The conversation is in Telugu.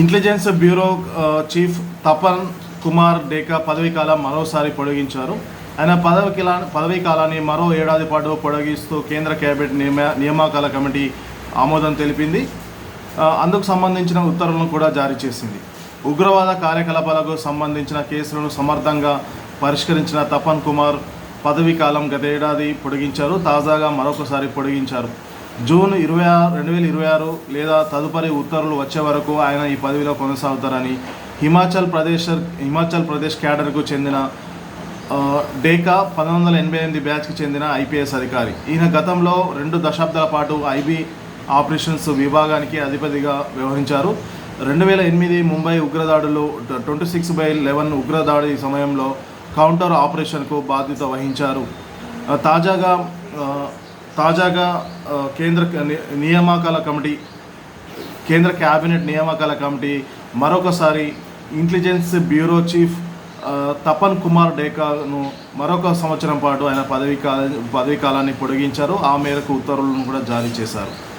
Intelligence bureau chief Tapan Kumar Deka పదవీ కాలం మరోసారి పొడిగించారు. ఆయన పదవి కాలా పదవీ కాలాన్ని మరో ఏడాది పాటు పొడిగిస్తూ కేంద్ర కేబినెట్ నియమ నియామకాల కమిటీ ఆమోదం తెలిపింది. Uh, అందుకు సంబంధించిన ఉత్తర్వులను కూడా జారీ చేసింది. ఉగ్రవాద కార్యకలాపాలకు సంబంధించిన కేసులను సమర్థంగా పరిష్కరించిన తపన్ కుమార్ పదవీ కాలం గతేడాది పొడిగించారు. తాజాగా మరొకసారి పొడిగించారు. జూన్ ఇరవై ఆరు రెండు వేల ఇరవై ఆరు లేదా తదుపరి ఉత్తర్వులు వచ్చే వరకు ఆయన ఈ పదవిలో కొనసాగుతారని హిమాచల్ ప్రదేశ్ హిమాచల్ ప్రదేశ్ క్యాడర్కు చెందిన డేకా పంతొమ్మిది వందల ఎనభై ఎనిమిది బ్యాచ్కి చెందిన ఐపీఎస్ అధికారి. ఈయన గతంలో రెండు దశాబ్దాల పాటు ఐబీ ఆపరేషన్స్ విభాగానికి అధిపతిగా వ్యవహరించారు. రెండు వేల ఎనిమిది ముంబై ఉగ్రదాడులు ట్వంటీ సిక్స్ బై లెవెన్ ఉగ్రదాడి సమయంలో కౌంటర్ ఆపరేషన్కు బాధ్యత వహించారు. తాజాగా తాజాగా కేంద్ర ని- నియామకాల కమిటీ కేంద్ర క్యాబినెట్ నియామకాల కమిటీ మరొకసారి intelligence bureau chief Tapan Kumar డేకాను మరొక సంవత్సరం పాటు ఆయన పదవీ కాల పదవీ కాలాన్ని పొడిగించారు. ఆ మేరకు ఉత్తర్వులను కూడా జారీ చేశారు.